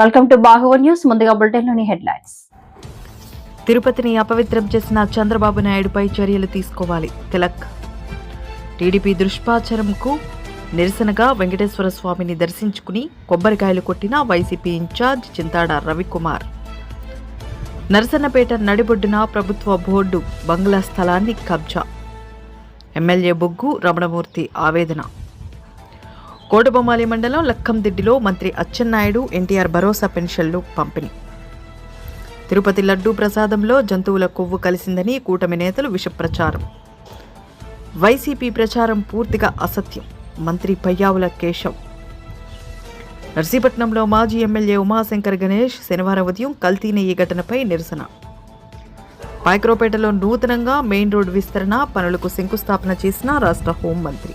Welcome to బాహువర్ news ముందుగా బులెటిన్లోని head headlines తిరుపతిని అపవిత్రం చేసిన చంద్రబాబు నాయుడుపై చర్యలు తీసుకోవాలి. తిలక్. టీడీపీ దుష్పాచరంకు నిరసనగా వెంకటేశ్వర స్వామిని దర్శించుకుని కొబ్బరికాయలు కొట్టిన వైసీపీ ఇన్ఛార్జ్ చింతాడ రవికుమార్. నరసన్నపేట నడిబొడ్డున ప్రభుత్వ బోర్డు బంగ్లా స్థలాన్ని కబ్జా. ఎమ్మెల్యే బొగ్గు రమణమూర్తి ఆవేదన. కోటబొమ్మాలి మండలం లక్కందిడ్డిలో మంత్రి అచ్చెన్నాయుడు ఎన్టీఆర్ భరోసా పెన్షన్లు పంపిణీ. తిరుపతి లడ్డూ ప్రసాదంలో జంతువుల కొవ్వు కలిసిందని కూటమి నేతలు విషప్రచారం. వైసీపీ ప్రచారం పూర్తిగా అసత్యం మంత్రి పయ్యావుల కేశవ్. నర్సీపట్నంలో మాజీ ఎమ్మెల్యే ఉమాశంకర్ గణేష్ శనివారం ఉదయం కల్తీ ఈ ఘటనపై నిరసన. పాయక్రోపేటలో నూతనంగా మెయిన్ రోడ్ విస్తరణ పనులకు శంకుస్థాపన చేసిన రాష్ట్ర హోంమంత్రి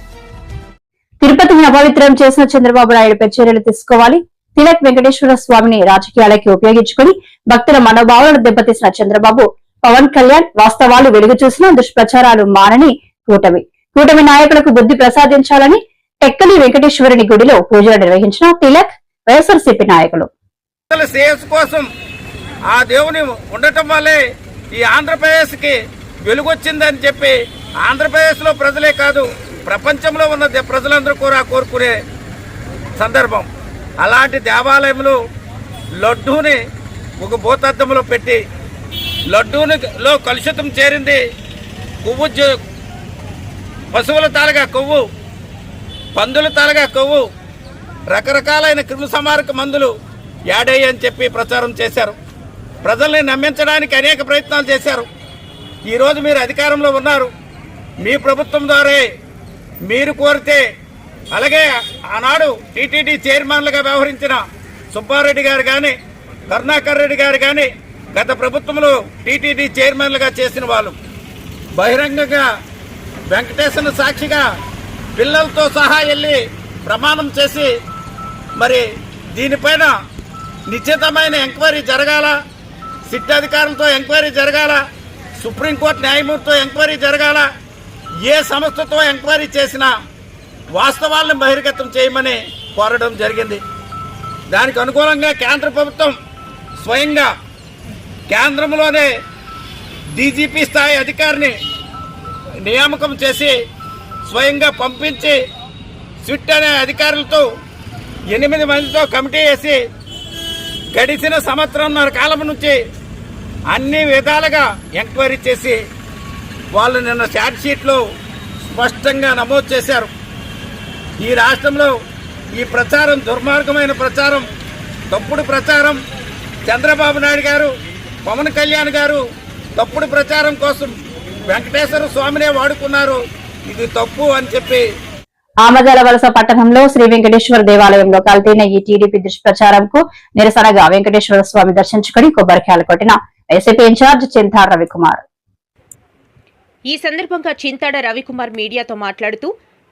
తిరుపతిని అపవిత్రం చేసిన చంద్రబాబు నాయుడుపై చర్యలు తీసుకోవాలి. తిలక్ వెంకటేశ్వర స్వామిని రాజకీయాలకి ఉపయోగించుకుని భక్తుల మనోభావాలను దెబ్బతీసిన చంద్రబాబు పవన్ కళ్యాణ్ వాస్తవాలు వెలుగు చూసిన దుష్ప్రచారాలు మానని కూటమి. కూటమి నాయకులకు బుద్ధి ప్రసాదించాలని టెక్కలి వెంకటేశ్వరుని గుడిలో పూజలు నిర్వహించిన తిలక్ వైఎస్ఆర్సీపీ నాయకులు. శ్రేయస్సు కోసం ఆ దేవుని ఉండటం వల్లే ఈ ఆంధ్రప్రదేశ్కి వెలుగొచ్చిందని చెప్పి ఆంధ్రప్రదేశ్లో ప్రజలే కాదు ప్రపంచంలో ఉన్న ప్రజలందరూ కూడా కోరుకునే సందర్భం. అలాంటి దేవాలయంలో లడ్డూని ఒక భూతద్దంలో పెట్టి లడ్డూని లో కలుషితం చేరింది కొవ్వు జ- పశువుల తాలగా కొవ్వు పందుల తాలగా కొవ్వు రకరకాలైన క్రిమి సంహారక మందులు యాడయ్యి అని చెప్పి ప్రచారం చేశారు. ప్రజల్ని నమ్మించడానికి అనేక ప్రయత్నాలు చేశారు. ఈరోజు మీరు అధికారంలో ఉన్నారు. మీ ప్రభుత్వం ద్వారా మీరు కోరితే అలాగే ఆనాడు టీటీడీ చైర్మన్లుగా వ్యవహరించిన సుబ్బారెడ్డి గారు కానీ కరుణాకర్ రెడ్డి గారు కానీ గత ప్రభుత్వంలో టీటీడీ చైర్మన్లుగా చేసిన వాళ్ళు. బహిరంగంగా వెంకటేశ్వర సాక్షిగా పిల్లలతో సహా వెళ్ళి ప్రమాణం చేసి మరి దీనిపైన నిశ్చితమైన ఎంక్వైరీ జరగాల సిట్ అధికారులతో ఎంక్వైరీ జరగాల సుప్రీంకోర్టు న్యాయమూర్తితో ఎంక్వైరీ జరగాల ఏ సంస్థతో ఎంక్వైరీ చేసినా వాస్తవాలను బహిర్గతం చేయమని కోరడం జరిగింది. దానికి అనుకూలంగా కేంద్ర ప్రభుత్వం స్వయంగా కేంద్రంలోనే డీజీపీ స్థాయి అధికారిని నియామకం చేసి స్వయంగా పంపించి స్విట్ అనే అధికారులతో ఎనిమిది మందితో కమిటీ వేసి గడిచిన సంవత్సరంన్నర కాలం నుంచి అన్ని విధాలుగా ఎంక్వైరీ చేసి వాళ్ళు నిన్న షార్ట్షీట్లో స్పష్టంగా నమోదు చేశారు. ఈ రాష్ట్రంలో ఈ ప్రచారం దుర్మార్గమైన ప్రచారం తప్పుడు ప్రచారం. చంద్రబాబు నాయుడు గారు పవన్ కళ్యాణ్ గారు తప్పుడు ప్రచారం కోసం వెంకటేశ్వర స్వామినే వాడుకున్నారు. ఇది తప్పు అని చెప్పి ఆమదాల వలస పట్టణంలో శ్రీ వెంకటేశ్వర దేవాలయంలో కల్తీన ఈ టీడీపీ దుష్ప్రచారంకు నిరసనగా వెంకటేశ్వర స్వామి దర్శించుకుని కొబ్బరికాయలు కొట్టిన వైసీపీ ఇన్ఛార్జ్ చింతా రవికుమార్. ఈ సందర్భంగా చింతాడ రవికుమార్ మీడియాతో మాట్లాడుతూ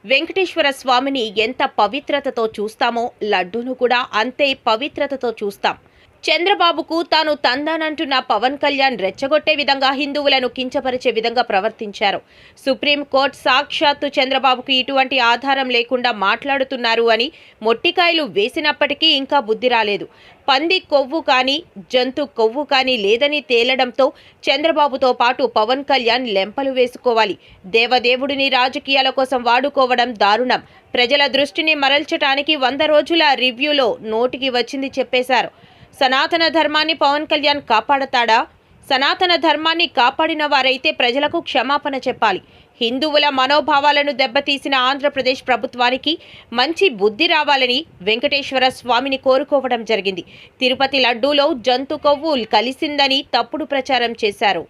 వెంకటేశ్వర స్వామిని ఎంత పవిత్రతతో చూస్తామో లడ్డూను కూడా అంతే పవిత్రతతో చూస్తాం. చంద్రబాబుకు తాను తందానంటున్న పవన్ కళ్యాణ్ రెచ్చగొట్టే విధంగా హిందువులను కించపరిచే విధంగా ప్రవర్తించారు. సుప్రీంకోర్టు సాక్షాత్తు చంద్రబాబుకు ఇటువంటి ఆధారం లేకుండా మాట్లాడుతున్నారు అని మొట్టికాయలు వేసినప్పటికీ ఇంకా బుద్ధి రాలేదు. పంది కొవ్వు కానీ జంతు కొవ్వు కానీ లేదని తేలడంతో చంద్రబాబుతో పాటు పవన్ కళ్యాణ్ లెంపలు వేసుకోవాలి. దేవదేవుడిని రాజకీయాల కోసం వాడుకోవడం దారుణం. ప్రజల దృష్టిని మరల్చటానికి వంద రోజుల రివ్యూలో నోటికి వచ్చింది చెప్పేశారు. సనాతన ధర్మాన్ని పవన్ కళ్యాణ్ కాపాడతాడా? సనాతన ధర్మాన్ని కాపాడిన వారైతే ప్రజలకు క్షమాపణ చెప్పాలి. హిందువుల మనోభావాలను దెబ్బతీసిన ఆంధ్రప్రదేశ్ ప్రభుత్వానికి మంచి బుద్ధి రావాలని వెంకటేశ్వర స్వామిని కోరుకోవడం జరిగింది. తిరుపతి లడ్డూలో జంతు కొవ్వు కలిసిందని తప్పుడు ప్రచారం చేశారు.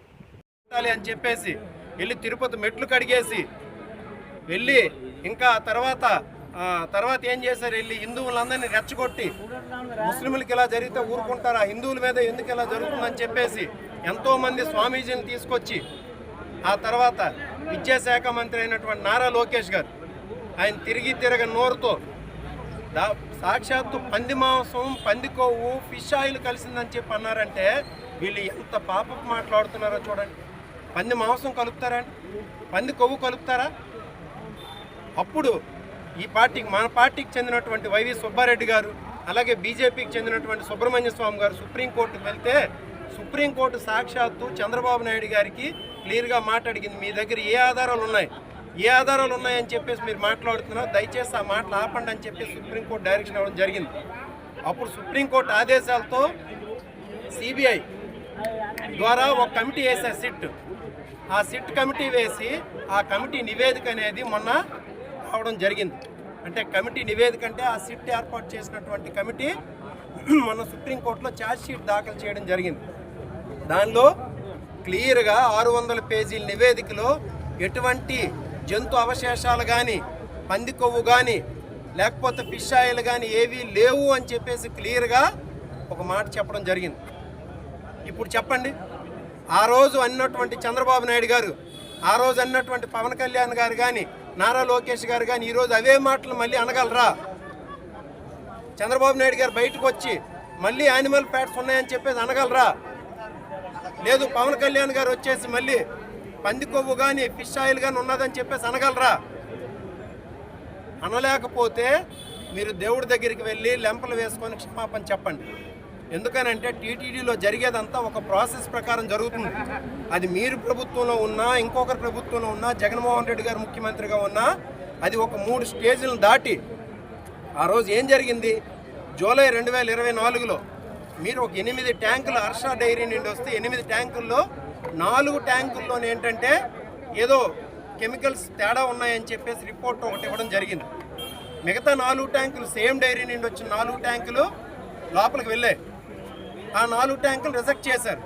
అని చెప్పేసి వెళ్ళి తిరుపతి మెట్లు కడిగేసి వెళ్ళి ఇంకా తర్వాత తర్వాత ఏం చేశారు? వెళ్ళి హిందువులందరినీ రెచ్చగొట్టి ముస్లింలకి ఇలా జరిగితే ఊరుకుంటారా? హిందువుల మీద ఎందుకు ఇలా జరుగుతుందని చెప్పేసి ఎంతోమంది స్వామీజీని తీసుకొచ్చి ఆ తర్వాత విద్యాశాఖ మంత్రి అయినటువంటి నారా లోకేష్ గారు ఆయన తిరిగి తిరగ నోరుతో దా సాక్షాత్తు పంది మాంసం పంది కొవ్వు ఫిష్ ఆయిల్ కలిసిందని చెప్పి అన్నారంటే వీళ్ళు ఎంత పాపపు మాట్లాడుతున్నారో చూడండి. పంది మాంసం కలుపుతారా? పంది కొవ్వు కలుపుతారా? అప్పుడు ఈ పార్టీకి మన పార్టీకి చెందినటువంటి వైవి సుబ్బారెడ్డి గారు అలాగే బీజేపీకి చెందినటువంటి సుబ్రహ్మణ్య స్వామి గారు సుప్రీంకోర్టుకు వెళ్తే సుప్రీంకోర్టు సాక్షాత్తు చంద్రబాబు నాయుడు గారికి క్లియర్గా మాట్లాడిగింది మీ దగ్గర ఏ ఆధారాలు ఉన్నాయి? ఏ ఆధారాలు ఉన్నాయని చెప్పేసి మీరు మాట్లాడుతున్నారు. దయచేసి ఆ మాటలు ఆపండి అని చెప్పేసి సుప్రీంకోర్టు డైరెక్షన్ ఇవ్వడం జరిగింది. అప్పుడు సుప్రీంకోర్టు ఆదేశాలతో సిబిఐ ద్వారా ఒక కమిటీ వేసే సిట్. ఆ సిట్ కమిటీ వేసి ఆ కమిటీ నివేదిక అనేది మొన్న రావడం జరిగింది. అంటే కమిటీ నివేదిక అంటే ఆ సిట్ ఏర్పాటు చేసినటువంటి కమిటీ మన సుప్రీంకోర్టులో ఛార్జ్ షీట్ దాఖలు చేయడం జరిగింది. దానిలో క్లియర్గా ఆరు వందల పేజీల నివేదికలో ఎటువంటి జంతు అవశేషాలు కానీ పంది కొవ్వు కానీ లేకపోతే ఫిష్ ఆయిల్ కానీ ఏవీ లేవు అని చెప్పేసి క్లియర్గా ఒక మాట చెప్పడం జరిగింది. ఇప్పుడు చెప్పండి. ఆ రోజు అన్నటువంటి చంద్రబాబు నాయుడు గారు ఆ రోజు అన్నటువంటి పవన్ కళ్యాణ్ గారు కానీ నారా లోకేష్ గారు కానీ ఈరోజు అవే మాటలు మళ్ళీ అనగలరా? చంద్రబాబు నాయుడు గారు బయటకు వచ్చి మళ్ళీ యానిమల్ ప్యాట్స్ ఉన్నాయని చెప్పేసి అనగలరా? లేదు పవన్ కళ్యాణ్ గారు వచ్చేసి మళ్ళీ పంది కొవ్వు కానీ ఫిష్ ఆయిల్ కానీ ఉన్నదని చెప్పేసి అనగలరా? అనలేకపోతే మీరు దేవుడి దగ్గరికి వెళ్ళి లెంపలు వేసుకొని క్షమాపణ చెప్పండి. ఎందుకనంటే టీటీడీలో జరిగేదంతా ఒక ప్రాసెస్ ప్రకారం జరుగుతుంది. అది మీరు ప్రభుత్వంలో ఉన్నా ఇంకొకరు ప్రభుత్వంలో ఉన్నా జగన్మోహన్ రెడ్డి గారు ముఖ్యమంత్రిగా ఉన్నా అది ఒక మూడు స్టేజ్లను దాటి ఆ రోజు ఏం జరిగింది? జూలై రెండు వేల ఇరవై నాలుగులో మీరు ఒక ఎనిమిది ట్యాంకులు హర్ష డైరీ నుండి వస్తే ఎనిమిది ట్యాంకుల్లో నాలుగు ట్యాంకుల్లో ఏంటంటే ఏదో కెమికల్స్ తేడా ఉన్నాయని చెప్పేసి రిపోర్ట్ ఒకటి ఇవ్వడం జరిగింది. మిగతా నాలుగు ట్యాంకులు సేమ్ డైరీ నుండి వచ్చిన నాలుగు ట్యాంకులు లోపలికి వెళ్ళాయి. ఆ నాలుగు ట్యాంకులు రిజెక్ట్ చేశారు.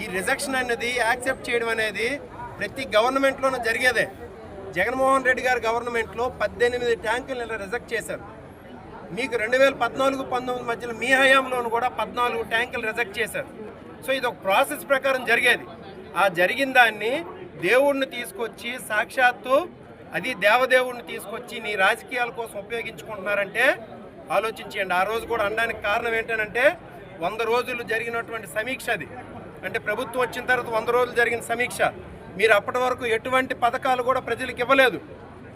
ఈ రిజెక్షన్ అనేది యాక్సెప్ట్ చేయడం అనేది ప్రతి గవర్నమెంట్లోనూ జరిగేదే. జగన్మోహన్ రెడ్డి గారి గవర్నమెంట్లో పద్దెనిమిది ట్యాంకులు ఇలా రిజెక్ట్ చేశారు. మీకు రెండు వేల పద్నాలుగు పంతొమ్మిది మధ్యలో మీ హయాంలోను కూడా పద్నాలుగు ట్యాంకులు రిజెక్ట్ చేశారు. సో ఇది ఒక ప్రాసెస్ ప్రకారం జరిగేది. ఆ జరిగిన దాన్ని దేవుడిని తీసుకొచ్చి సాక్షాత్తు అది దేవదేవుడిని తీసుకొచ్చి నీ రాజకీయాల కోసం ఉపయోగించుకుంటున్నారంటే ఆలోచించండి ఆ రోజు కూడా అనడానికి కారణం ఏంటంటే వంద రోజులు జరిగినటువంటి సమీక్ష అది. అంటే ప్రభుత్వం వచ్చిన తర్వాత వంద రోజులు జరిగిన సమీక్ష. మీరు అప్పటి వరకు ఎటువంటి పథకాలు కూడా ప్రజలకు ఇవ్వలేదు.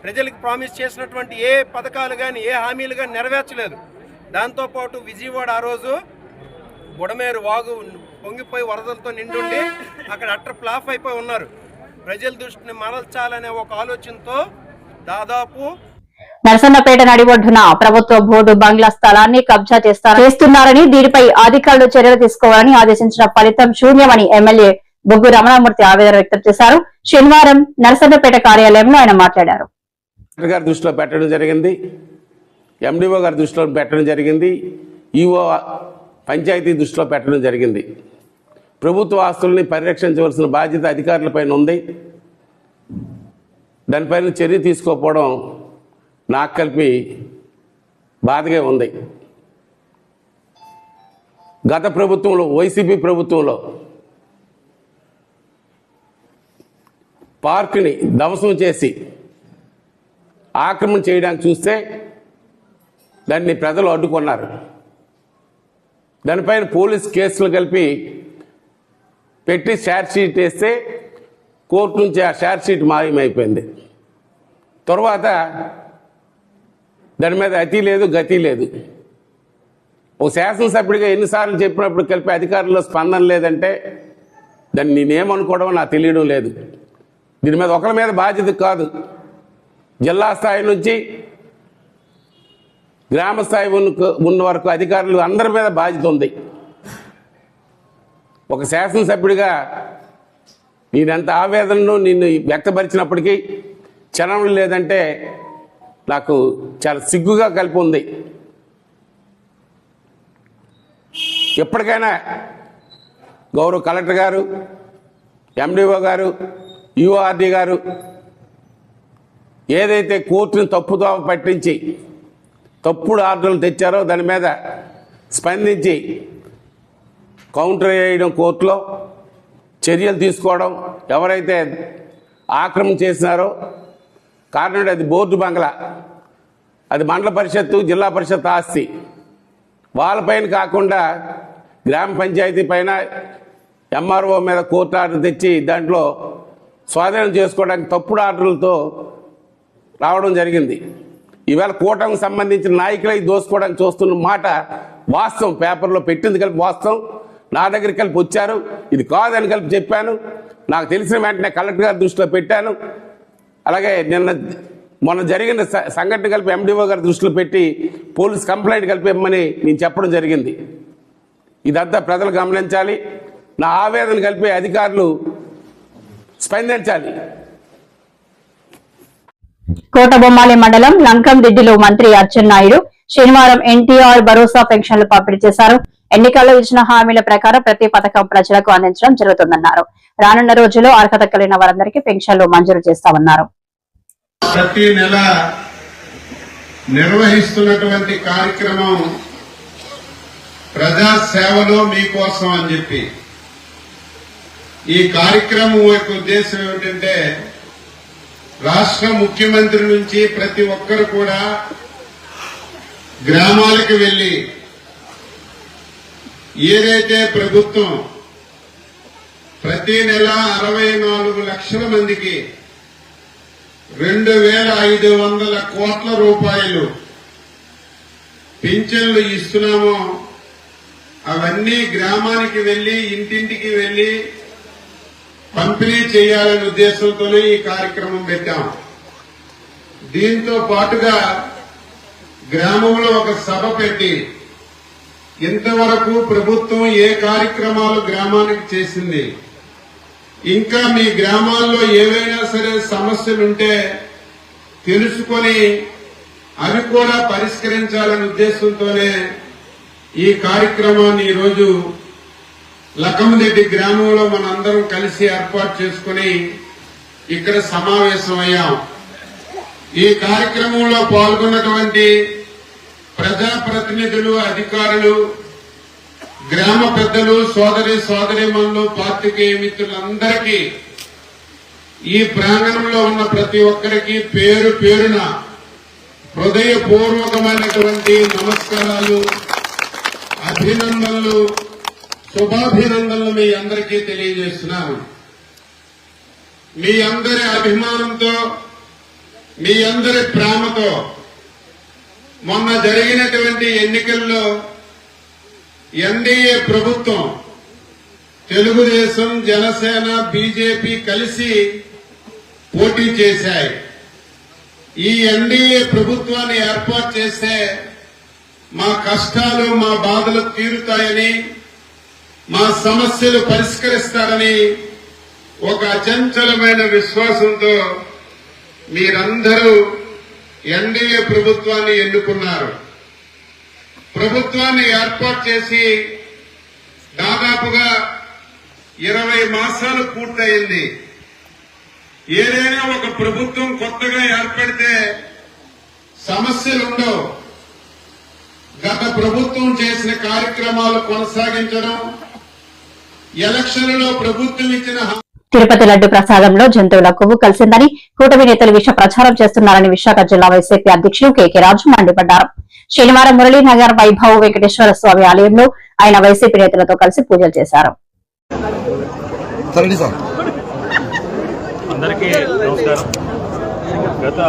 ప్రజలకు ప్రామిస్ చేసినటువంటి ఏ పథకాలు కానీ ఏ హామీలు కానీ నెరవేర్చలేదు. దాంతోపాటు విజయవాడ ఆ రోజు బుడమేరు వాగు పొంగిపోయి వరదలతో నిండుండి అక్కడ అట్టర్ ప్లాఫ్ అయిపోయి ఉన్నారు. ప్రజల దృష్టిని మరల్చాలనే ఒక ఆలోచనతో దాదాపు నరసన్నపేట నడిబొడ్డున ప్రభుత్వ బోర్డు బంగ్లా స్థలాన్ని కబ్జా చేస్తున్నారని దీనిపై అధికారులు చర్యలు తీసుకోవాలని ఆదేశించిన ఫలితం శూన్యమని ఎమ్మెల్యే బొగ్గు రమణమూర్తి ఆవేదన వ్యక్తం చేశారు. శనివారం నరసన్నపేట కార్యాలయంలో ఆయన మాట్లాడారు. గారి దృష్టిలో పెట్టడం జరిగింది. ఎండిఓ గారి దృష్టిలో పెట్టడం జరిగింది. ఈఓ పంచాయతీ దృష్టిలో పెట్టడం జరిగింది. ప్రభుత్వ ఆస్తుల్ని పరిరక్షించవలసిన బాధ్యత అధికారులపైన ఉంది. దానిపైన చర్య తీసుకోకపోవడం నాకు కలిపి బాధగా ఉంది. గత ప్రభుత్వంలో వైసీపీ ప్రభుత్వంలో పార్కుని ధ్వంసం చేసి ఆక్రమణ చేయడానికి చూస్తే దాన్ని ప్రజలు అడ్డుకున్నారు. దానిపైన పోలీస్ కేసులు కలిపి పెట్టి షార్ట్షీట్ వేస్తే కోర్టు నుంచి ఆ షార్ట్షీట్ మాయమైపోయింది. తర్వాత దాని మీద అతి లేదు గతి లేదు. ఓ శాసనసభ్యుడిగా ఎన్నిసార్లు చెప్పినప్పుడు కలిపి అధికారుల్లో స్పందన లేదంటే దాన్ని నేనేమనుకోవడం నాకు తెలియడం లేదు. దీని మీద ఒకరి మీద బాధ్యత కాదు. జిల్లా స్థాయి నుంచి గ్రామ స్థాయి ఉన్న వరకు అధికారులు అందరి మీద బాధ్యత ఉంది. ఒక శాసనసభ్యుడిగా నేనెంత ఆవేదనను నిన్ను వ్యక్తపరిచినప్పటికీ క్షణం లేదంటే నాకు చాలా సిగ్గుగా కలిపి ఉంది. ఎప్పటికైనా గౌరవ కలెక్టర్ గారు ఎండిఓ గారు యుఆర్డి గారు ఏదైతే కోర్టుని తప్పుదోవ పట్టించి తప్పుడు ఆర్డర్లు తెచ్చారో దాని మీద స్పందించి కౌంటర్ వేయడం కోర్టులో చర్యలు తీసుకోవడం ఎవరైతే ఆక్రమణ చేసినారో కారణం అది బోర్డు బంగ్లా. అది మండల పరిషత్తు జిల్లా పరిషత్ ఆస్తి. వాళ్ళపైన కాకుండా గ్రామ పంచాయతీ పైన ఎంఆర్ఓ మీద కోర్టు ఆర్డర్ తెచ్చి దాంట్లో స్వాధీనం చేసుకోవడానికి తప్పుడు ఆర్డర్లతో రావడం జరిగింది. ఈవేళ కూటమికి సంబంధించిన నాయకులై దోసుకోవడానికి చూస్తున్న మాట వాస్తవం. పేపర్లో పెట్టింది కలిపి వాస్తవం. నా దగ్గర కలిపి వచ్చారు. ఇది కాదని కలిపి చెప్పాను. నాకు తెలిసిన వెంటనే కలెక్టర్ గారి దృష్టిలో పెట్టాను. అలాగే నిన్న మొన్న జరిగిన సంఘటన కలిపి ఎండిఓ గారి దృష్టిలో పెట్టి పోలీస్ కంప్లైంట్ కలిపిమ్మని నేను చెప్పడం జరిగింది. ఇదంతా ప్రజలు గమనించాలి. నా ఆవేదన కలిపే అధికారులు స్పందించాలి. కోటబొమ్మాలి మండలం లంకందిడ్డిలో మంత్రి అచ్చెన్నాయుడు శనివారం ఎన్టీఆర్ భరోసా పెన్షన్లు పంపిణీ చేశారు. ఎన్నికల్లో ఇచ్చిన హామీల ప్రకారం ప్రతి పథకం ప్రజలకు అందించడం జరుగుతుందన్నారు. రానున్న రోజుల్లో అర్హత కలిగిన వారందరికీ పెన్షన్లు మంజూరు చేస్తామన్నారు. ప్రతి నెల నిర్వహిస్తున్నటువంటి కార్యక్రమం ప్రజా సేవలో మీకోసం అని చెప్పి ఈ కార్యక్రమం యొక్క ఉద్దేశం ఏమిటంటే రాష్ట్ర ముఖ్యమంత్రి నుంచి ప్రతి ఒక్కరు కూడా గ్రామాలకు వెళ్ళి ఏదైతే ప్రభుత్వం ప్రతి నెల అరవై నాలుగు లక్షల మందికి రెండు వేల ఐదు వందల కోట్ల రూపాయలు పింఛన్లు ఇస్తున్నామో అవన్నీ గ్రామానికి వెళ్ళి ఇంటింటికి వెళ్ళి పంపిణీ చేయాలనే ఉద్దేశంతోనే ఈ కార్యక్రమం పెట్టాం. దీంతో పాటుగా గ్రామంలో ఒక సభ పెట్టి ఇంతవరకు ప్రభుత్వం ఏ కార్యక్రమాలు గ్రామానికి చేసింది. ఇంకా మీ గ్రామాల్లో ఏవైనా సరే సమస్యలుంటే తెలుసుకొని అవి కూడా పరిష్కరించాలనే ఉద్దేశంతోనే ఈ కార్యక్రమాన్ని ఈరోజు లక్కమరెడ్డి గ్రామంలో మనందరం కలిసి ఏర్పాటు చేసుకుని ఇక్కడ సమావేశమయ్యాం. ఈ కార్యక్రమంలో పాల్గొన్నటువంటి ప్రజాప్రతినిధులు అధికారులు గ్రామ పెద్దలు సోదరి సోదరిమణులు పాత్రికేయ మిత్రులందరికీ ఈ ప్రాంగణంలో ఉన్న ప్రతి ఒక్కరికి పేరు పేరున హృదయపూర్వకమైనటువంటి నమస్కారాలు అభినందనలు శుభాభినందనలు మీ అందరికీ తెలియజేస్తున్నాను. మీ అందరి అభిమానంతో మీ అందరి ప్రేమతో మొన్న జరిగినటువంటి ఎన్నికల్లో ఎన్డీఏ ప్రభుత్వం తెలుగుదేశం జనసేన బీజేపీ కలిసి పోటీ చేశాయి. ఈ ఎన్డీఏ ప్రభుత్వాన్ని ఏర్పాటు చేస్తే మా కష్టాలు మా బాధలు తీరుతాయని మా సమస్యలు పరిష్కరిస్తారని ఒక అచంచలమైన విశ్వాసంతో మీరందరూ ఎన్డీఏ ప్రభుత్వాన్ని ఎన్నుకున్నారు. ప్రభుత్వాన్ని ఏర్పాటు చేసి దాదాపుగా ఇరవై మాసాలు పూర్తయింది. ఏదైనా ఒక ప్రభుత్వం కొత్తగా ఏర్పడితే సమస్యలు ఉండవు గత ప్రభుత్వం చేసిన కార్యక్రమాలు కొనసాగించడం ఎలక్షన్లలో ప్రభుత్వం ఇచ్చిన తిరుపతి లడ్డు ప్రసాదంలో జంతువుల కొవ్వు కలిసిందని కూటమి నేతలు విష ప్రచారం చేస్తున్నారని విశాఖ జిల్లా వైసీపీ అధ్యక్షులు కెకే రాజు మండిపడ్డారు. శనివారం మురళీనగర్ వైభవ్ వెంకటేశ్వర స్వామి ఆలయంలో ఆయన వైసీపీ నేతలతో కలిసి పూజలు చేశారు. సరే సార్. అందరికీ నమస్కారం. గత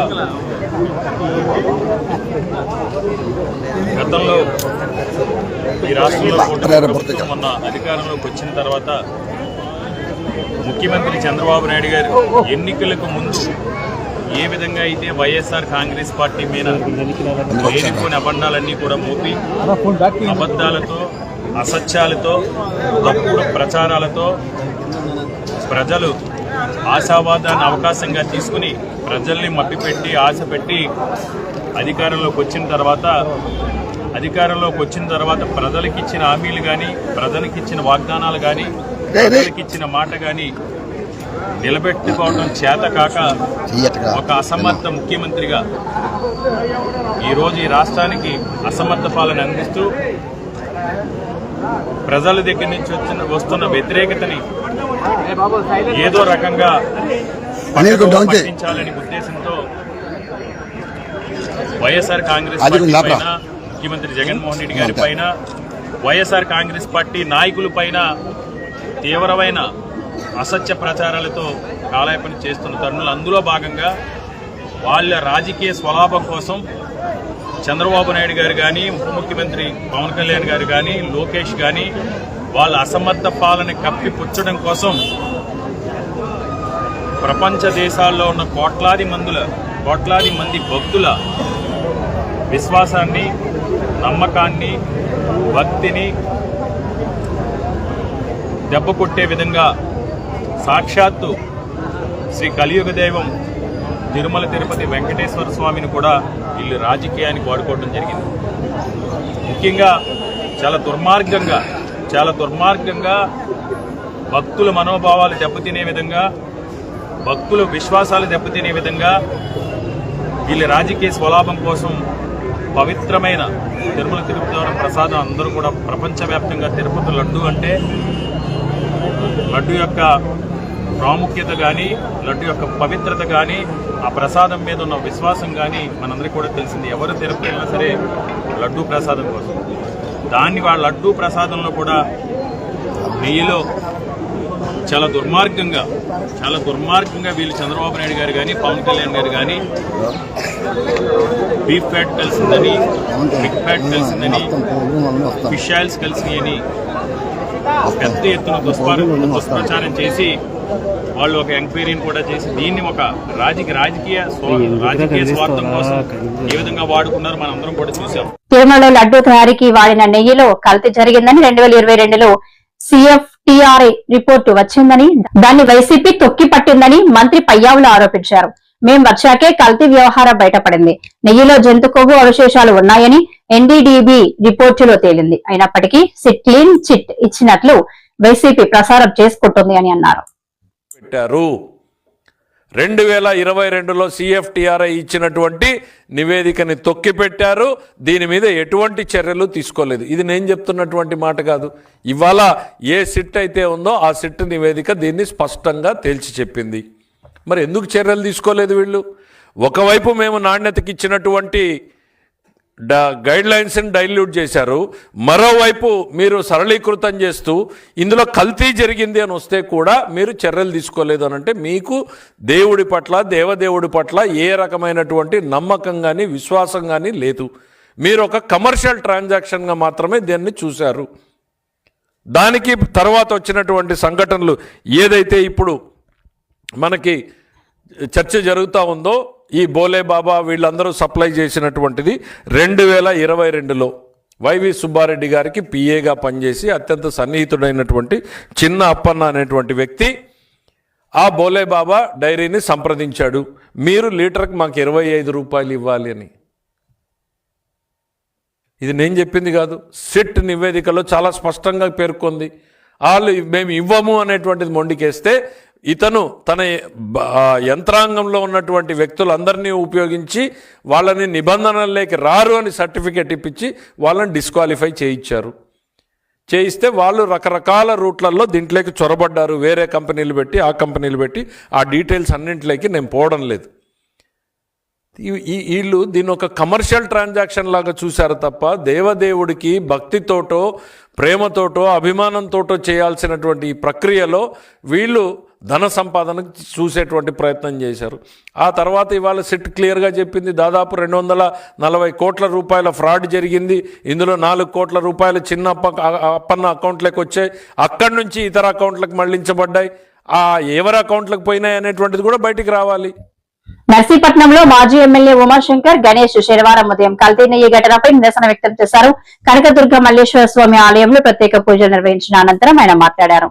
గతంలో ఈ రాష్ట్రంలో కూటమి ప్రభుత్వం మొన్న అధికారంలోకి వచ్చిన తర్వాత ముఖ్యమంత్రి చంద్రబాబు నాయుడు గారు ఎన్నికలకు ముందు ఏ విధంగా అయితే వైఎస్ఆర్ కాంగ్రెస్ పార్టీ మీద లేనిపోని అబండాలన్నీ కూడా మోపి అబద్ధాలతో అసత్యాలతో తప్పుడు ప్రచారాలతో ప్రజలు ఆశావాదాన్ని అవకాశంగా తీసుకుని ప్రజల్ని మభ్యపెట్టి ఆశ పెట్టి అధికారంలోకి వచ్చిన తర్వాత అధికారంలోకి వచ్చిన తర్వాత ప్రజలకిచ్చిన హామీలు కానీ ప్రజలకిచ్చిన వాగ్దానాలు కానీ ప్రజలకు ఇచ్చిన మాట కానీ నిలబెట్టుకోవడం చేత కాక ఒక అసమర్థ ముఖ్యమంత్రిగా ఈరోజు ఈ రాష్ట్రానికి అసమర్థ పాలన అందిస్తూ ప్రజల దగ్గర నుంచి వచ్చిన వస్తున్న వ్యతిరేకతని ఏదో రకంగా. పట్టించాలనే ఉద్దేశంతో వైఎస్ఆర్ కాంగ్రెస్ ముఖ్యమంత్రి జగన్మోహన్ రెడ్డి గారి పైన వైఎస్ఆర్ కాంగ్రెస్ పార్టీ నాయకుల పైన తీవ్రమైన అసత్య ప్రచారాలతో కాలాయపన చేస్తున్న తరుణులు అందులో భాగంగా వాళ్ళ రాజకీయ స్వలాభం కోసం చంద్రబాబు నాయుడు గారు కానీ ఉప ముఖ్యమంత్రి పవన్ కళ్యాణ్ గారు కానీ లోకేష్ కానీ వాళ్ళ అసమర్థ పాలన కప్పిపుచ్చడం కోసం ప్రపంచ దేశాల్లో ఉన్న కోట్లాది మందుల కోట్లాది మంది భక్తుల విశ్వాసాన్ని నమ్మకాన్ని భక్తిని దెబ్బ కొట్టే విధంగా సాక్షాత్తు శ్రీ కలియుగ దైవం తిరుమల తిరుపతి వెంకటేశ్వర స్వామిని కూడా వీళ్ళు రాజకీయానికి వాడుకోవడం జరిగింది. ముఖ్యంగా చాలా దుర్మార్గంగా చాలా దుర్మార్గంగా భక్తుల మనోభావాలు దెబ్బతినే విధంగా భక్తుల విశ్వాసాలు దెబ్బతినే విధంగా వీళ్ళ రాజకీయ స్వలాభం కోసం పవిత్రమైన తిరుమల తిరుపతి ప్రసాదం అందరూ కూడా ప్రపంచవ్యాప్తంగా తిరుపతి లడ్డు అంటే లడ్డు యొక్క ప్రాముఖ్యత కానీ లడ్డు యొక్క పవిత్రత కానీ ఆ ప్రసాదం మీద ఉన్న విశ్వాసం కానీ మనందరికీ కూడా తెలిసింది. ఎవరు తిరుపతి వెళ్ళినా సరే లడ్డూ ప్రసాదం కోసం. దాన్ని వాళ్ళ లడ్డు ప్రసాదంలో కూడా నెయ్యిలో చాలా దుర్మార్గంగా చాలా దుర్మార్గంగా వీళ్ళు చంద్రబాబు నాయుడు గారు కానీ పవన్ కళ్యాణ్ గారు కానీ బీఫ్ ఫ్యాట్ కలిసిందని బిగ్ ఫ్యాట్ కలిసిందని ఫిష్ ఆయిల్స్ కలిసినాయని పెద్ద ఎత్తున దుష్పార దుష్ప్రచారం చేసి వాళ్ళు ఒక ఎంక్వైరీని కూడా చేసి దీన్ని ఒక రాజకీయ రాజకీయ రాజకీయ స్వార్థం కోసం ఏ విధంగా వాడుకున్నారో మనం అందరం కూడా చూసాం. తిరుమలలో లడ్డూ తయారీకి వాడిన నెయ్యిలో కల్తీ జరిగిందని రెండు వేల ఇరవై రెండులో సిఎఫ్టిఆర్ఐ రిపోర్టు వచ్చిందని దాన్ని వైసీపీ తొక్కి పట్టిందని మంత్రి పయ్యావులు ఆరోపించారు. మేం వచ్చాకే కల్తీ వ్యవహారం బయటపడింది. నెయ్యిలో జంతు కొవ్వు అవశేషాలు ఉన్నాయని ఎన్డీడీబీ రిపోర్టులో తేలింది. అయినప్పటికీ సిట్ క్లీన్ చిట్ ఇచ్చినట్లు వైసీపీ ప్రసారం చేసుకుంటుంది అని అన్నారు. పెట్టారు. రెండు వేల ఇరవై రెండులో సిఎఫ్టిఆర్ఐ ఇచ్చినటువంటి నివేదికని తొక్కిపెట్టారు దీని మీద ఎటువంటి చర్యలు తీసుకోలేదు. ఇది నేను చెప్తున్నటువంటి మాట కాదు. ఇవాళ ఏ సిట్ అయితే ఉందో ఆ సిట్ నివేదిక దీన్ని స్పష్టంగా తేల్చి చెప్పింది. మరి ఎందుకు చర్యలు తీసుకోలేదు వీళ్ళు? ఒకవైపు మేము నాణ్యతకి ఇచ్చినటువంటి గైడ్ లైన్స్ని డైల్యూట్ చేశారు. మరోవైపు మీరు సరళీకృతం చేస్తూ ఇందులో కల్తీ జరిగింది అని వస్తే కూడా మీరు చర్యలు తీసుకోలేదు అని అంటే మీకు దేవుడి పట్ల దేవదేవుడి పట్ల ఏ రకమైనటువంటి నమ్మకం కానీ విశ్వాసం కానీ లేదు. మీరు ఒక కమర్షియల్ ట్రాన్సాక్షన్గా మాత్రమే దీన్ని చూశారు. దానికి తర్వాత వచ్చినటువంటి సంఘటనలు ఏదైతే ఇప్పుడు మనకి చర్చ జరుగుతూ ఉందో ఈ బోలే బాబా వీళ్ళందరూ సప్లై చేసినటువంటిది రెండు వేల ఇరవై రెండులో వైవి సుబ్బారెడ్డి గారికి పిఏగా పనిచేసి అత్యంత సన్నిహితుడైనటువంటి చిన్న అప్పన్న అనేటువంటి వ్యక్తి ఆ బోలే బాబా డైరీని సంప్రదించాడు. మీరు లీటర్కి మాకు ఇరవై ఐదు రూపాయలు ఇవ్వాలి అని. ఇది నేను చెప్పింది కాదు. సిట్ నివేదికలో చాలా స్పష్టంగా పేర్కొంది. వాళ్ళు మేము ఇవ్వము అనేటువంటిది మొండికేస్తే ఇతను తన యంత్రాంగంలో ఉన్నటువంటి వ్యక్తులందరినీ ఉపయోగించి వాళ్ళని నిబంధనల్లోకి రారు అని సర్టిఫికేట్ ఇప్పించి వాళ్ళని డిస్క్వాలిఫై చేయించారు. చేయిస్తే వాళ్ళు రకరకాల రూట్లలో దీంట్లోకి చొరబడ్డారు. వేరే కంపెనీలు పెట్టి ఆ కంపెనీలు పెట్టి ఆ డీటెయిల్స్ అన్నింటిలోకి నేను పోవడం లేదు. ఈ వీళ్ళు దీన్ని ఒక కమర్షియల్ ట్రాన్సాక్షన్ లాగా చూశారు తప్ప దేవదేవుడికి భక్తితోటో ప్రేమతోటో అభిమానంతోటో చేయాల్సినటువంటి ఈ ప్రక్రియలో వీళ్ళు ధన సంపాదన చూసేటువంటి ప్రయత్నం చేశారు. ఆ తర్వాత ఇవాళ సిట్ క్లియర్గా చెప్పింది దాదాపు రెండు వందల నలభై కోట్ల రూపాయల ఫ్రాడ్ జరిగింది. ఇందులో నాలుగు కోట్ల రూపాయలు చిన్న అప్పన్న అకౌంట్లోకి వచ్చాయి. అక్కడి నుంచి ఇతర అకౌంట్లకు మళ్ళించబడ్డాయి. ఆ ఎవరి అకౌంట్లకు పోయినాయి అనేటువంటిది కూడా బయటికి రావాలి. నర్సీపట్నంలో మాజీ ఎమ్మెల్యే ఉమాశంకర్ గణేష్ శనివారం ఉదయం కల్తీ ఈ ఘటనపై నిరసన వ్యక్తం చేశారు. కనకదుర్గ మల్లేశ్వర స్వామి ఆలయంలో ప్రత్యేక పూజలు నిర్వహించిన అనంతరం ఆయన మాట్లాడారు.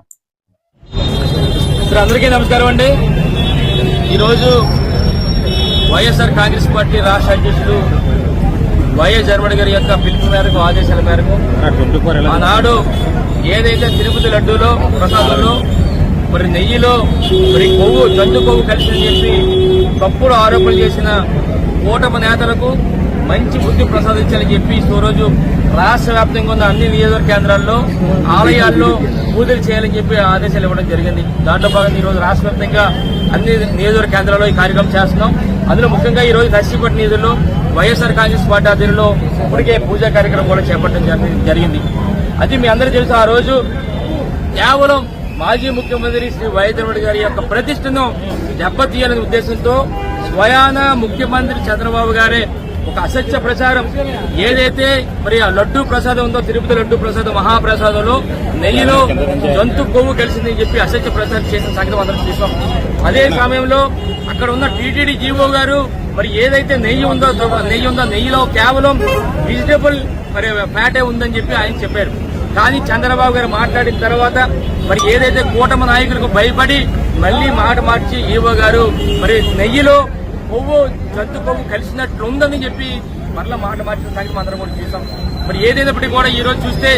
అందరికీ నమస్కారం అండి. ఈరోజు వైఎస్ఆర్ కాంగ్రెస్ పార్టీ రాష్ట్ర అధ్యక్షుడు వైఎస్ జగన్మోహన్ గారి యొక్క పిలుపు మేరకు ఆదేశాల మేరకు ఆనాడు ఏదైతే తిరుపతి లడ్డూలో ప్రసాదంలో మరి నెయ్యిలో మరి కొవ్వు జంతు కొవ్వు కలిసి చెప్పి తప్పుడు ఆరోపణలు చేసిన కూటమి నేతలకు మంచి బుద్ధి ప్రసాదించాలని చెప్పి ఈ రోజు రాష్ట్ర వ్యాప్తంగా ఉన్న అన్ని నియోజకవర్గ కేంద్రాల్లో ఆలయాల్లో పూజలు చేయాలని చెప్పి ఆదేశాలు ఇవ్వడం జరిగింది. దాంట్లో భాగంగా ఈరోజు రాష్ట్ర వ్యాప్తంగా అన్ని నియోజకవర్గ కేంద్రాల్లో ఈ కార్యక్రమం చేస్తున్నాం. అందులో ముఖ్యంగా ఈ రోజు నర్సీపట్నం నిధుల్లో వైఎస్ఆర్ కాంగ్రెస్ పార్టీ ఆధ్వర్యంలో ఇప్పటికే పూజా కార్యక్రమం కూడా చేపట్టడం జరిగింది. అది మీ అందరూ తెలుసు ఆ రోజు కేవలం మాజీ ముఖ్యమంత్రి శ్రీ వైఎస్ జగన్మోహన్ గారి యొక్క ప్రతిష్టను దెబ్బతీయాలనే ఉద్దేశంతో స్వయాన ముఖ్యమంత్రి చంద్రబాబు గారే ఒక అసత్య ప్రచారం ఏదైతే మరి ఆ లడ్డూ ప్రసాదం ఉందో తిరుపతి లడ్డూ ప్రసాదం మహాప్రసాదంలో నెయ్యిలో జంతు కొవ్వు కలిసిందని చెప్పి అసత్య ప్రచారం చేసిన సంగతి అందరం చూసాం అదే సమయంలో అక్కడ ఉన్న టీటీడీ జీవో గారు మరి ఏదైతే నెయ్యి ఉందో నెయ్యి ఉందో నెయ్యిలో కేవలం వెజిటబుల్ మరి ఫ్యాటే ఉందని చెప్పి ఆయన చెప్పారు. కానీ చంద్రబాబు గారు మాట్లాడిన తర్వాత మరి ఏదైతే కూటమి నాయకులకు భయపడి మళ్ళీ మాట మార్చి ఈవో గారు మరి నెయ్యిలో కొవ్వు జంతు కొవ్వు కలిసినట్లు ఉందని చెప్పి మరలా మాట మార్చిన సంగతి మనం అందరం కూడా చూసాం. మరి ఏదైనప్పటికీ కూడా ఈ రోజు చూస్తే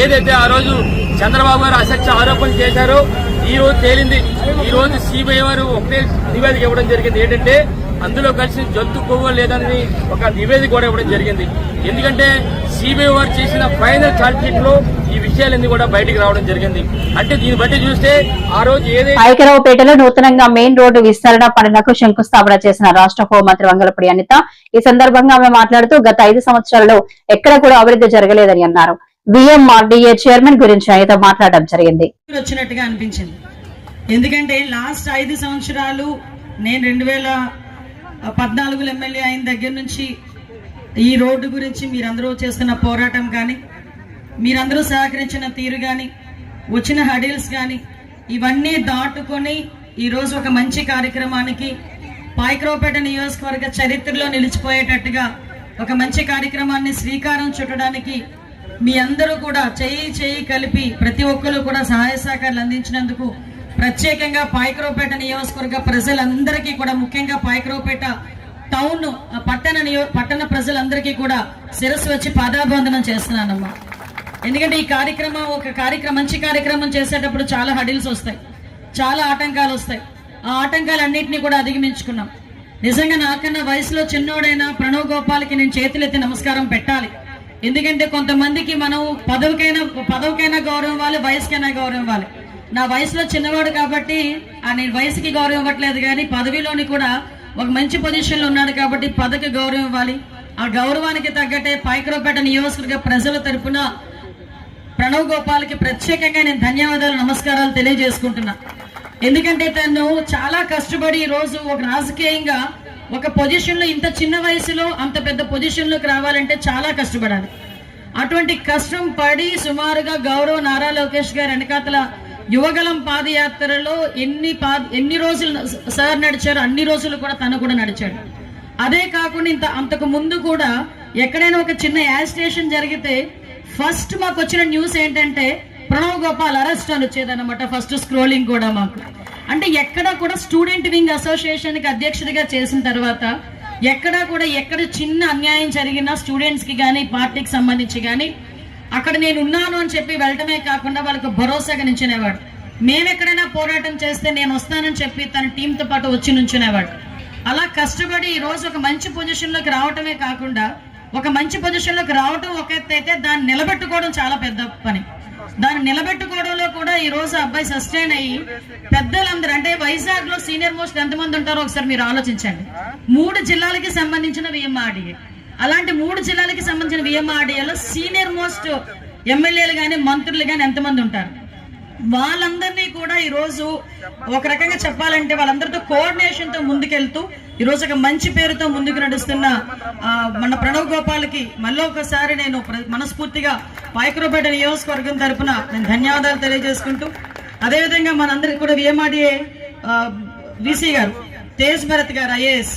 ఏదైతే ఆ రోజు చంద్రబాబు గారు అసత్య ఆరోపణలు చేశారో ఈ రోజు తేలింది. ఈ రోజు సిబిఐ వారు ఒకటే నివేదిక ఇవ్వడం జరిగింది. ఏంటంటే అందులో కలిసి జంతు కొవ్వు లేదని ఒక నివేదిక కూడా ఇవ్వడం జరిగింది. ఎందుకంటే సిబిఐ వారు చేసిన ఫైనల్ చార్జ్షీట్లో ఈ విషయాలన్నీ కూడా బయటికి రావడం జరిగింది. అంటే దీన్ని బట్టి చూస్తే ఆ రోజు ఏదైతే ఐకరావుపేటలో నూతనంగా మెయిన్ రోడ్డు విస్తరణ పనులకు శంకుస్థాపన చేసిన రాష్ట్ర హోంమంత్రి వంగలపూడి అనిత ఈ సందర్భంగా ఆమె మాట్లాడుతూ గత ఐదు సంవత్సరాలలో ఎక్కడ కూడా అభివృద్ధి జరగలేదని అన్నారు. విఎంఆర్డీఏ చైర్మన్ గురించి అనిత మాట్లాడడం జరిగింది. వచ్చినట్టుగా అనిపించింది. ఎందుకంటే లాస్ట్ ఐదు సంవత్సరాలు నేను రెండు వేల పద్నాలుగులో ఎమ్మెల్యే అయిన దగ్గర నుంచి ఈ రోడ్డు గురించి మీరందరూ చేస్తున్న పోరాటం కానీ మీరందరూ సహకరించిన తీరు కానీ వచ్చిన హడిల్స్ కానీ ఇవన్నీ దాటుకొని ఈరోజు ఒక మంచి కార్యక్రమానికి పాయక్రోపేట నియోజకవర్గ చరిత్రలో నిలిచిపోయేటట్టుగా ఒక మంచి కార్యక్రమాన్ని శ్రీకారం చుట్టడానికి మీ అందరూ కూడా చేయి చేయి కలిపి ప్రతి ఒక్కరు కూడా సహాయ సహకారాలు అందించినందుకు ప్రత్యేకంగా పాయకరావుపేట నియోజకవర్గ ప్రజలందరికీ కూడా ముఖ్యంగా పాయకరావుపేట టౌన్ ఆ పట్టణ నియో పట్టణ ప్రజలందరికీ కూడా శిరస్సు వచ్చి పాదాభివందనం చేస్తున్నానమ్మా. ఎందుకంటే ఈ కార్యక్రమం ఒక కార్యక్రమం మంచి కార్యక్రమం చేసేటప్పుడు చాలా హడిల్స్ వస్తాయి. చాలా ఆటంకాలు వస్తాయి. ఆ ఆటంకాలన్నింటినీ కూడా అధిగమించుకున్నాం. నిజంగా నాకన్నా వయసులో చిన్నోడైన ప్రణవ్ గోపాల్కి నేను చేతులెత్తి నమస్కారం పెట్టాలి. ఎందుకంటే కొంతమందికి మనం పదవికైనా పదవికైనా గౌరవం ఇవ్వాలి వయసుకైనా గౌరవం ఇవ్వాలి. నా వయసులో చిన్నవాడు కాబట్టి ఆ నేను వయసుకి గౌరవం ఇవ్వట్లేదు కానీ పదవిలోని కూడా ఒక మంచి పొజిషన్లో ఉన్నాడు కాబట్టి పదవికి గౌరవం ఇవ్వాలి. ఆ గౌరవానికి తగ్గట్టే పాయకరావుపేట నియోజకవర్గ ప్రజల తరపున ప్రణవ్ గోపాల్కి ప్రత్యేకంగా నేను ధన్యవాదాలు నమస్కారాలు తెలియజేసుకుంటున్నా. ఎందుకంటే తను చాలా కష్టపడి ఈ రోజు ఒక రాజకీయంగా ఒక పొజిషన్లో ఇంత చిన్న వయసులో అంత పెద్ద పొజిషన్లోకి రావాలంటే చాలా కష్టపడాలి. అటువంటి కష్టం పడి సుమారుగా గౌరవ నారా లోకేష్ గారు వెనకాతల యువగలం పాదయాత్రలో ఎన్ని పా ఎన్ని రోజులు సార్ నడిచారో అన్ని రోజులు కూడా తను కూడా నడిచాడు. అదే కాకుండా ఇంత అంతకు ముందు కూడా ఎక్కడైనా ఒక చిన్న యాజిటేషన్ జరిగితే ఫస్ట్ మాకు వచ్చిన న్యూస్ ఏంటంటే ప్రణవ్ గోపాల్ అరెస్ట్ అని వచ్చేదన్నమాట ఫస్ట్ స్క్రోలింగ్ కూడా మాకు. అంటే ఎక్కడ కూడా స్టూడెంట్ వింగ్ అసోసియేషన్కి అధ్యక్షుడిగా చేసిన తర్వాత ఎక్కడా కూడా ఎక్కడ చిన్న అన్యాయం జరిగినా స్టూడెంట్స్కి కానీ పార్టీకి సంబంధించి కానీ అక్కడ నేను ఉన్నాను అని చెప్పి వెళ్ళటమే కాకుండా వాళ్ళకు భరోసాగా నించునేవాడు మేము ఎక్కడైనా పోరాటం చేస్తే నేను వస్తానని చెప్పి తన టీంతో పాటు వచ్చి నుంచునేవాడు. అలా కష్టపడి ఈ రోజు ఒక మంచి పొజిషన్లోకి రావటమే కాకుండా ఒక మంచి పొజిషన్లోకి రావటం ఒక ఎత్తు అయితే దాన్ని నిలబెట్టుకోవడం చాలా పెద్ద పని. దాన్ని నిలబెట్టుకోవడంలో కూడా ఈ రోజు ఆ అబ్బాయి సస్టైన్ అయ్యి పెద్దలందరూ అంటే వైజాగ్లో సీనియర్ మోస్ట్ ఎంతమంది ఉంటారో ఒకసారి మీరు ఆలోచించండి. మూడు జిల్లాలకి సంబంధించిన విఎంఆర్డీఏ అలాంటి మూడు జిల్లాలకి సంబంధించిన విఎంఆర్డీఏలో సీనియర్ మోస్ట్ ఎమ్మెల్యేలు కానీ మంత్రులు కానీ ఎంతమంది ఉంటారు? వాళ్ళందరినీ కూడా ఈరోజు ఒక రకంగా చెప్పాలంటే వాళ్ళందరితో కోఆర్డినేషన్తో ముందుకెళ్తూ ఈ ఒక మంచి పేరుతో ముందుకు నడుస్తున్న మన ప్రణవ్ గోపాల్కి మళ్ళీ ఒకసారి నేను మనస్ఫూర్తిగా పాయకరపేట నియోజకవర్గం తరఫున నేను ధన్యవాదాలు తెలియజేసుకుంటూ అదేవిధంగా మనందరికి కూడా విఎంఆర్డీఏ వీసీ గారు తేజ్ భరత్ గారు ఐఏఎస్